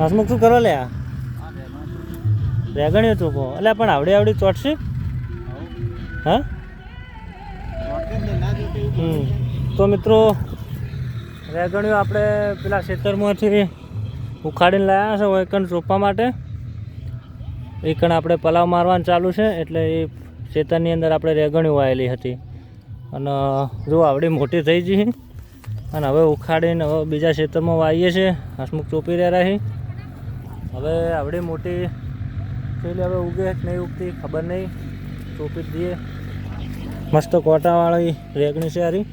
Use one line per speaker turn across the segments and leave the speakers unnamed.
હસમુખ શું કરો લે આ? રેગણીઓ ચોપો એટલે પણ આવડી આવડી ચોટશે હા? તો મિત્રો રેગણીઓ આપણે પેલા ખેતરમાંથી ઉખાડીને લાવ્યા છે વૈકણ ચોપવા માટે. એ આપણે પલાવ મારવાનું ચાલુ છે, એટલે એ ખેતરની અંદર આપણે રેગણ્યું વાયેલી હતી. અને જો આવડી મોટી થઈ ગઈ અને હવે ઉખાડીને હવે બીજા ખેતરમાં વાવીએ છીએ. હસમુખ ચોપી રહ્યા છે. હવે આવડી મોટી થયેલી હવે ઉગે કે નહીં ઉગતી ખબર નહીં. ચોપી દઈએ. મસ્ત કોટાવાળી રેગણી છે હારી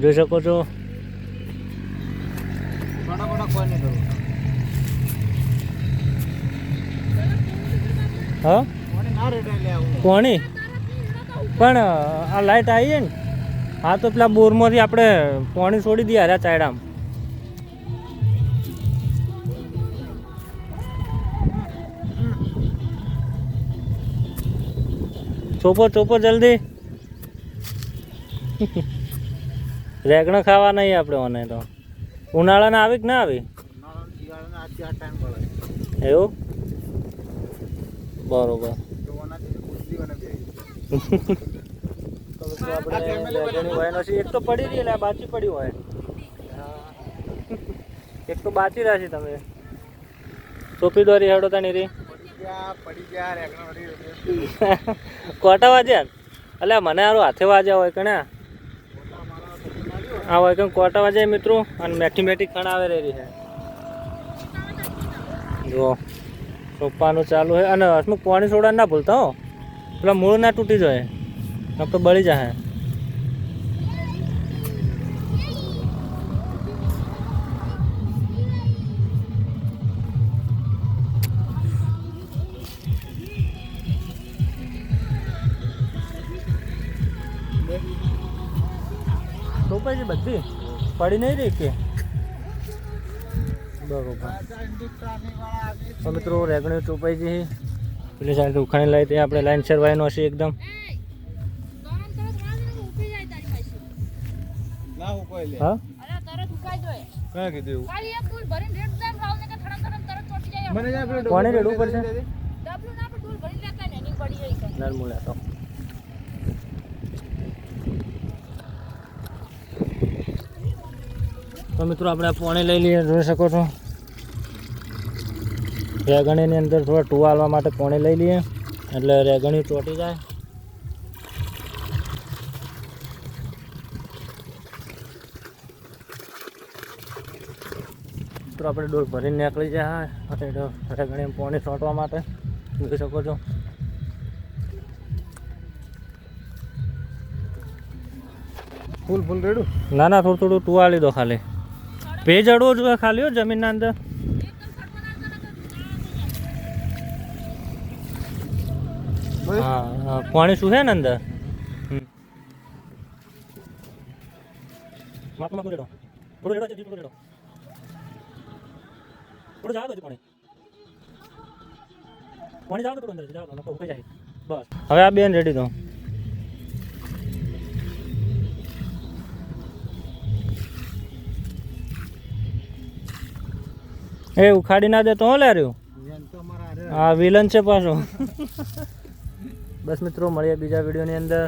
જોઈ શકો છો. હા? કોણી પણ આ લાઈટ આવી ને? હા તો પેલા બોરમાંથી આપણે પાણી છોડી દઈએ હાર્યા ચાયડામાં. ચોપો ચોપો જલ્દી. રેગણો ખાવા નહીં આપણે મને તો. ઉનાળાના આવી કે ના આવી? એવું? બરોબર. એક તો પડી રહી એટલે બાચી પડી હોય. એક તો બાચી રહ્યા છે તમે. ચોપી દોરી હેડો તાની રી. કોટા વાજ્યા? એટલે મને સારું હાથે વાજ્યા હોય કણે આ હોય કણ કોટા વાજ્યા મિત્રો? અને મેઠી મેઠી ખણ આવે રહી છે. જો, સોપાનું ચાલુ છે અને હસમુખ પાણી સોડા ના ભૂલતા હો. પેલા મૂળ ના તૂટી જાય. તો બળી જાય ચોપાઈ છે બધી? પડી નહીં રહી કે? બરોબર. મિત્રો રેગણી ચોપાઈ છે પેલી સાઈડ ઉખાણી લાવી ત્યાં આપણે લાઈન શેર વાયનો હશે એકદમ. હા? કોને રેડવું પડશે? નરમુલા તો તો મિત્રો આપણે પાણી લઈ લઈએ જોઈ શકો છો. રેગણીની અંદર થોડા ટુવાલવા માટે પાણી લઈ લઈએ એટલે રેગણી ચોટી જાય. મિત્રો આપણે ડોલ ભરીને નીકળી જાય રેગણી પાણી છોટવા માટે જોઈ શકો છો.
ફૂલ ફૂલ રેડું?
ના ના થોડું થોડું ટુવાળી દો ખાલી. ભેજ અડવો જોઈએ ખાલી જમીનના અંદર. હા પાણી શું છે ને અંદર? હમ. આ બેન રેડી થોડું એ ઉખાડી ના દે તો હું લે રહ્યું? હા વિલન છે પાછો. બસ મિત્રો મળીએ બીજા વિડીયોની અંદર.